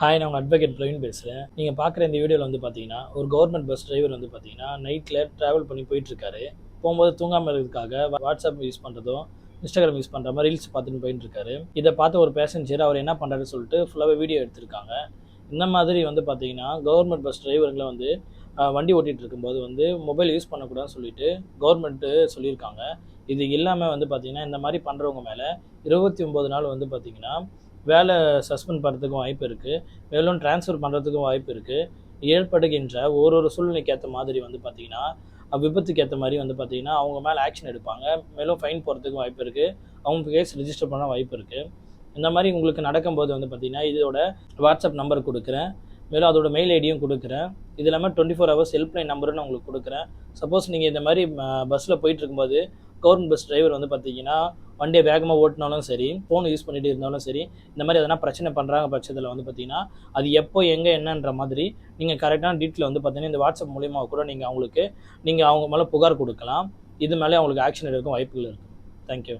Hi நான் உங்கள் advocate Praveen பேசுகிறேன் நீங்கள் பார்க்குற இந்த வீடியோவில் வந்து பார்த்தீங்கன்னா ஒரு கவர்மெண்ட் பஸ் டிரைவர் வந்து பார்த்தீங்கன்னா நைட்டில் ட்ராவல் பண்ணி போயிட்டுருக்காரு. போகும்போது தூங்காமல் இருக்கிறதுக்காக வாட்ஸ்அப் யூஸ் பண்ணுறதும் இன்ஸ்டாகிராம் யூஸ் பண்ணுற மாதிரி ரீல்ஸ் பார்த்துட்டு போயிட்டுருக்காரு. இதை பார்த்த ஒரு பேசஞ்சர் அவர் என்ன பண்ணுறாருன்னு சொல்லிட்டு ஃபுல்லாகவே வீடியோ எடுத்திருக்காங்க. இந்த மாதிரி வந்து பார்த்தீங்கன்னா கவர்மெண்ட் பஸ் டிரைவர்களை வந்து வண்டி ஓட்டிகிட்டு இருக்கும்போது வந்து மொபைல் யூஸ் பண்ணக்கூடாதுன்னு சொல்லிட்டு கவர்மெண்ட்டு சொல்லியிருக்காங்க. இது இல்லாமல் வந்து பார்த்திங்கன்னா இந்த மாதிரி பண்ணுறவங்க மேலே இருபத்தி ஒம்பது நாள் வந்து பார்த்தீங்கன்னா வேலை சஸ்பெண்ட் பண்ணுறதுக்கும் வாய்ப்பு இருக்குது மேலும் ட்ரான்ஸ்ஃபர் பண்ணுறதுக்கும் வாய்ப்பு இருக்குது ஏற்படுகின்ற ஒரு ஒரு சூழ்நிலைக்கு ஏற்ற மாதிரி வந்து பார்த்திங்கன்னா விபத்துக்கு ஏற்ற மாதிரி வந்து பார்த்திங்கன்னா அவங்க மேலே ஆக்ஷன் எடுப்பாங்க. மேலும் ஃபைன் போகிறதுக்கும் வாய்ப்பு இருக்குது அவங்க கேஸ் ரிஜிஸ்டர் பண்ண வாய்ப்பு இருக்குது இந்த மாதிரி உங்களுக்கு நடக்கும்போது வந்து பார்த்திங்கன்னா இதோட வாட்ஸ்அப் நம்பர் கொடுக்குறேன். மேலும் அதோட மெயில் ஐடியும் கொடுக்குறேன். இது இல்லாமல் டுவெண்ட்டி ஃபோர் ஹவர்ஸ் ஹெல்ப்லைன் நம்பரும் நான் உங்களுக்கு கொடுக்குறேன். சப்போஸ் நீங்கள் இந்த மாதிரி பஸ்ஸில் போயிட்டு இருக்கும்போது கவர்மெண்ட் பஸ் டிரைவர் வந்து பார்த்தீங்கன்னா வண்டியை வேகமாக ஓட்டினாலும் சரி ஃபோன் யூஸ் பண்ணிட்டு இருந்தாலும் சரி இந்த மாதிரி எதனா பிரச்சனை பண்ணுறாங்க பட்சத்தில் வந்து பார்த்தீங்கன்னா அது எப்போ எங்கே என்னன்ற மாதிரி நீங்கள் கரெக்டான டீட்டெயில் வந்து பார்த்தீங்கன்னா இந்த வாட்ஸ்அப் மூலியமாக கூட நீங்கள் அவங்களுக்கு நீங்கள் அவங்க மேலே புகார் கொடுக்கலாம். இது மேலே அவங்களுக்கு ஆக்ஷன் எடுக்கும் வாய்ப்புகள் இருக்குது தேங்க்யூ